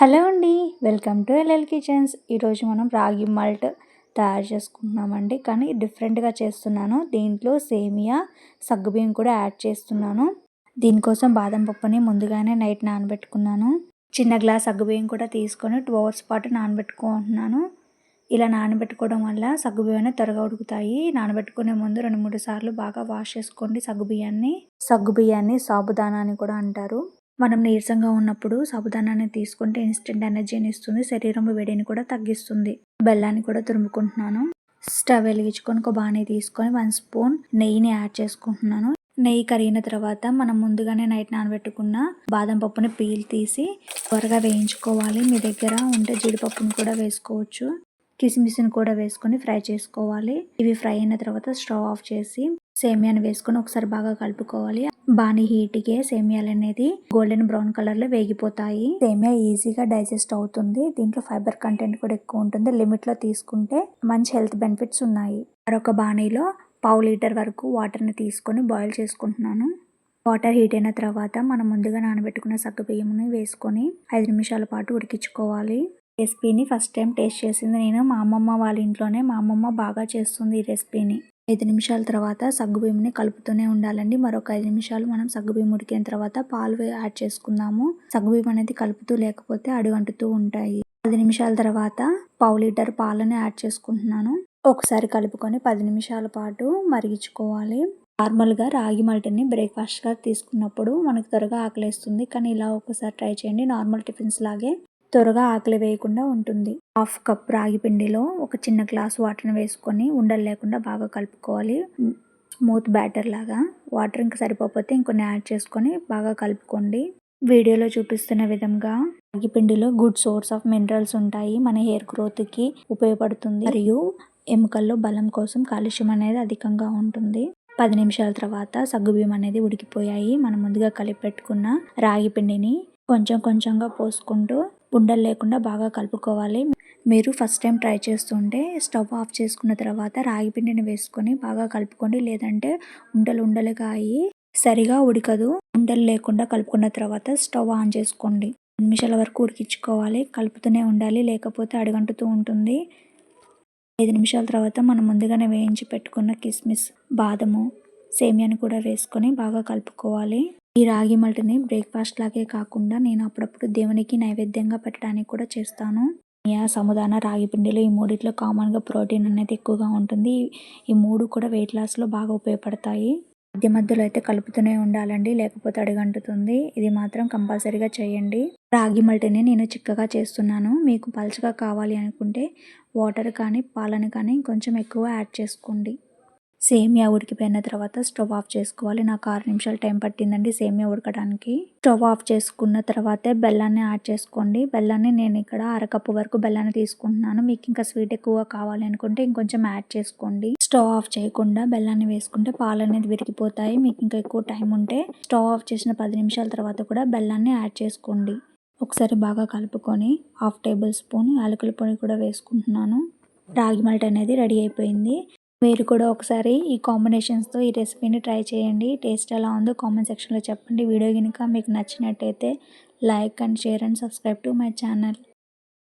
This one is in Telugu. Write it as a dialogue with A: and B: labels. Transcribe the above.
A: హలో అండి వెల్కమ్ టు ఎల్ఎల్ కిచెన్స్. ఈరోజు మనం రాగి మాల్ట్ తయారు చేసుకుంటున్నామండి. కానీ డిఫరెంట్గా చేస్తున్నాను. దీంట్లో సేమియా సగ్గుబియ్యం కూడా యాడ్ చేస్తున్నాను. దీనికోసం బాదం పప్పుని ముందుగానే నైట్ నానబెట్టుకున్నాను. చిన్న గ్లాస్ సగ్గుబియ్యం కూడా తీసుకొని టూ అవర్స్ పాటు నానబెట్టుకుంటున్నాను. ఇలా నానబెట్టుకోవడం వల్ల సగ్గుబియ్యాన్ని త్వరగా ఉడుకుతాయి. నానబెట్టుకునే ముందు రెండు మూడు సార్లు బాగా వాష్ చేసుకోండి సగ్గుబియ్యాన్ని సగ్గుబియ్యాన్ని సాబుదానా అని కూడా అంటారు. మనం నీరసంగా ఉన్నప్పుడు సాబుదానాన్ని తీసుకుంటే ఇన్స్టెంట్ ఎనర్జీని ఇస్తుంది శరీరం వేడిని కూడా తగ్గిస్తుంది. బెల్లాన్ని కూడా తురుముకుంటున్నాను. స్టవ్ వెలిగించుకొని ఒక బాణీ తీసుకొని వన్ స్పూన్ నెయ్యిని యాడ్ చేసుకుంటున్నాను. నెయ్యి కరిగిన తర్వాత మనం ముందుగానే నైట్ నానబెట్టుకున్న బాదం పప్పుని పీల్ తీసి త్వరగా వేయించుకోవాలి. మీ దగ్గర ఉంటే జీడిపప్పుని కూడా వేసుకోవచ్చు. కిస్మిస్ని కూడా వేసుకొని ఫ్రై చేసుకోవాలి. ఇవి ఫ్రై అయిన తర్వాత స్టవ్ ఆఫ్ చేసి సేమియాను వేసుకొని ఒకసారి బాగా కలుపుకోవాలి. బాగా హీట్కే సేమియాలు అనేది గోల్డెన్ బ్రౌన్ కలర్లో వేగిపోతాయి. సేమియా ఈజీగా డైజెస్ట్ అవుతుంది. దీంట్లో ఫైబర్ కంటెంట్ కూడా ఎక్కువ ఉంటుంది. లిమిట్లో తీసుకుంటే మంచి హెల్త్ బెనిఫిట్స్ ఉన్నాయి. మరొక బాణీలో పావు లీటర్ వరకు వాటర్ని తీసుకొని బాయిల్ చేసుకుంటున్నాను. వాటర్ హీట్ అయిన తర్వాత మనం ముందుగా నానబెట్టుకున్న సగ్గు బియ్యంని వేసుకొని ఐదు నిమిషాల పాటు ఉడికించుకోవాలి. రెసిపీని ఫస్ట్ టైం టేస్ట్ చేసింది నేను మా అమ్మమ్మ వాళ్ళ ఇంట్లోనే. మా అమ్మమ్మ బాగా చేస్తుంది ఈ రెసిపీని. ఐదు నిమిషాల తర్వాత సగ్గుబియ్యంని కలుపుతూనే ఉండాలండి. మరొక ఐదు నిమిషాలు మనం సగ్గుబియ్యం ఉడికిన తర్వాత పాలు యాడ్ చేసుకుందాము. సగ్గుబియ్యం అనేది కలుపుతూ లేకపోతే అడుగంటుతూ ఉంటాయి. పది నిమిషాల తర్వాత పావు లీటర్ పాలను యాడ్ చేసుకుంటున్నాను. ఒకసారి కలుపుకొని పది నిమిషాల పాటు మరిగించుకోవాలి. నార్మల్గా రాగి మల్టీని బ్రేక్ఫాస్ట్గా తీసుకున్నప్పుడు మనకు త్వరగా ఆకలేస్తుంది. కానీ ఇలా ఒకసారి ట్రై చేయండి. నార్మల్ టిఫిన్స్ లాగే త్వరగా ఆకలి వేయకుండా ఉంటుంది. హాఫ్ కప్ రాగి పిండిలో ఒక చిన్న గ్లాస్ వాటర్ని వేసుకొని ఉండలు లేకుండా బాగా కలుపుకోవాలి. స్మూత్ బ్యాటర్ లాగా. వాటర్ ఇంకా సరిపోతే ఇంకొన్ని యాడ్ చేసుకొని బాగా కలుపుకోండి. వీడియోలో చూపిస్తున్న విధంగా రాగి పిండిలో గుడ్ సోర్స్ ఆఫ్ మినరల్స్ ఉంటాయి. మన హెయిర్ గ్రోత్కి ఉపయోగపడుతుంది. మరియు ఎముకల్లో బలం కోసం కాలుష్యం అనేది అధికంగా ఉంటుంది. పది నిమిషాల తర్వాత సగ్గుబియ్యం అనేది ఉడికిపోయాయి. మనం ముందుగా కలిపి పెట్టుకున్న రాగి పిండిని కొంచెం కొంచెంగా పోసుకుంటూ ఉండలు లేకుండా బాగా కలుపుకోవాలి. మీరు ఫస్ట్ టైం ట్రై చేస్తుంటే స్టవ్ ఆఫ్ చేసుకున్న తర్వాత రాగి పిండిని వేసుకొని బాగా కలుపుకోండి. లేదంటే ఉండలు ఉండలుగా అయ్యి సరిగా ఉడకదు. ఉండలు లేకుండా కలుపుకున్న తర్వాత స్టవ్ ఆన్ చేసుకోండి. నిమిషాల వరకు ఉడికించుకోవాలి. కలుపుతూనే ఉండాలి. లేకపోతే అడుగంటుతూ ఉంటుంది. ఐదు నిమిషాల తర్వాత మనం ముందుగానే వేయించి పెట్టుకున్న కిస్మిస్ బాదము సేమియాని కూడా వేసుకొని బాగా కలుపుకోవాలి. ఈ రాగి మల్టిని బ్రేక్ఫాస్ట్ లాగే కాకుండా నేను అప్పుడప్పుడు దేవునికి నైవేద్యంగా పెట్టడానికి కూడా చేస్తాను. సముదాన రాగి పిండిలో ఈ మూడిట్లో కామన్గా ప్రోటీన్ అనేది ఎక్కువగా ఉంటుంది. ఈ మూడు కూడా వెయిట్ లాస్లో బాగా ఉపయోగపడతాయి. మధ్య మధ్యలో అయితే కలుపుతూనే ఉండాలండి లేకపోతే అడుగంటుతుంది. ఇది మాత్రం కంపల్సరీగా చేయండి. రాగి మల్టీని నేను చిక్కగా చేస్తున్నాను. మీకు పలుచగా కావాలి అనుకుంటే వాటర్ కానీ పాలను కానీ కొంచెం ఎక్కువ యాడ్ చేసుకోండి. సేమియా ఉడికిపోయిన తర్వాత స్టవ్ ఆఫ్ చేసుకోవాలి. నాకు ఆరు నిమిషాలు టైం పట్టిందండి సేమియా ఉడకడానికి. స్టవ్ ఆఫ్ చేసుకున్న తర్వాతే బెల్లాన్ని యాడ్ చేసుకోండి. బెల్లాన్ని నేను ఇక్కడ అరకప్పు వరకు బెల్లాన్ని తీసుకుంటున్నాను. మీకు ఇంకా స్వీట్ ఎక్కువ కావాలి అనుకుంటే ఇంకొంచెం యాడ్ చేసుకోండి. స్టవ్ ఆఫ్ చేయకుండా బెల్లాన్ని వేసుకుంటే పాలు అనేది విరిగిపోతాయి. మీకు ఇంకా ఎక్కువ టైం ఉంటే స్టవ్ ఆఫ్ చేసిన పది నిమిషాల తర్వాత కూడా బెల్లాన్ని యాడ్ చేసుకోండి. ఒకసారి బాగా కలుపుకొని హాఫ్ టేబుల్ స్పూన్ యాలకుల పొడి కూడా వేసుకుంటున్నాను. రాగి మల్ట్ అనేది రెడీ అయిపోయింది. మీరు కూడా ఒకసారి ఈ కాంబినేషన్స్తో ఈ రెసిపీని ట్రై చేయండి. టేస్ట్ ఎలా ఉందో కామెంట్ సెక్షన్లో చెప్పండి. వీడియో కనుక మీకు నచ్చినట్టయితే like and share and subscribe to my channel.